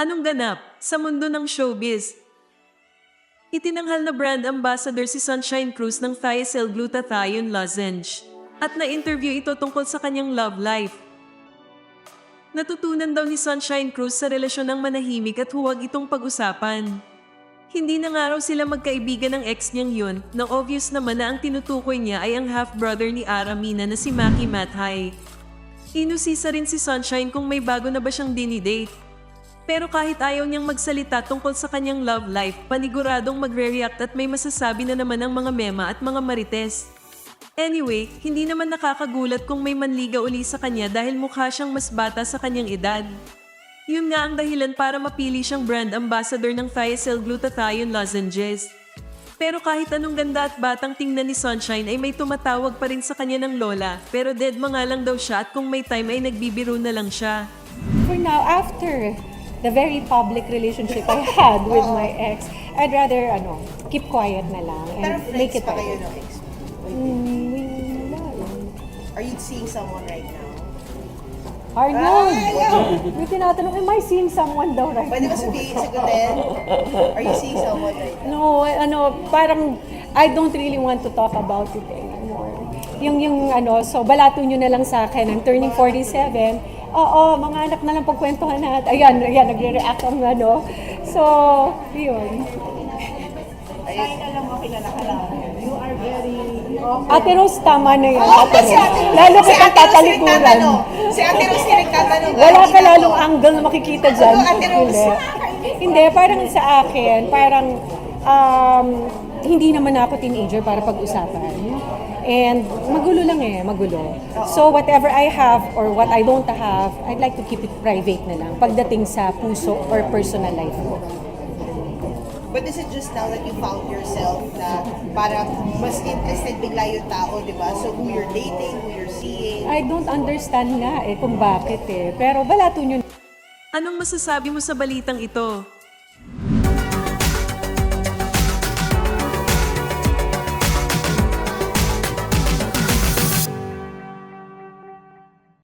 Anong ganap sa mundo ng showbiz? Itinanghal na brand ambassador si Sunshine Cruz ng Thiacel Glutathione Lozenge at na-interview ito tungkol sa kanyang love life. Natutunan daw ni Sunshine Cruz sa relasyon ng manahimik at huwag itong pag-usapan. Hindi na nga raw sila magkaibigan ng ex niyang yun, na obvious naman na ang tinutukoy niya ay ang half-brother ni Aramina na si Maki Mathay. Inusisa rin si Sunshine kung may bago na ba siyang dinidate. Pero kahit ayaw niyang magsalita tungkol sa kanyang love life, paniguradong magre-react at may masasabi na naman ang mga mema at mga marites. Anyway, hindi naman nakakagulat kung may manliga uli sa kanya dahil mukha siyang mas bata sa kanyang edad. Yun nga ang dahilan para mapili siyang brand ambassador ng Thiacel Glutathione Lozenges. Pero kahit anong ganda at batang tingnan ni Sunshine ay may tumatawag pa rin sa kanya ng lola. Pero dead nga lang daw siya at kung may time ay nagbibiro na lang siya. For now, after the very public relationship I had with my ex, I'd rather ano, keep quiet na lang Pero and friends make it pa kayo ng ex mo? Mm, wala. Are you seeing someone right now? Arnold! Ay, May tinatanong, am I seeing someone daw right Pwede ba now? sabihin, sagutin? Are you seeing someone right now? No, ano, parang I don't really want to talk about it anymore. Yung, yung ano, so balato nyo na lang sa akin. I'm turning 47. Oo, mga anak na lang pagkwentuhan natin. Ayan, ayan, nagre-react ang ano. So, yun. Ayun. alam mo, kilala ka lang. You are very... Ate Rose, tama na yun. Oh, Ate si Rose. Ate Lalo si kita Ate Rose tatalikuran. nagtatanong. Si Ate Rose yung nagtatanong. Wala ka lalong angle na makikita dyan. Ate Rose? Hindi. Hindi, parang sa akin, parang um, hindi naman ako teenager para pag-usapan. And magulo lang eh, magulo. So whatever I have or what I don't have, I'd like to keep it private na lang pagdating sa puso or personal life ko. But is it just now that you found yourself na parang mas interested bigla yung tao, di ba? So who you're dating, who you're seeing. I don't understand nga eh kung bakit eh. Pero balato nyo Anong masasabi mo sa balitang ito?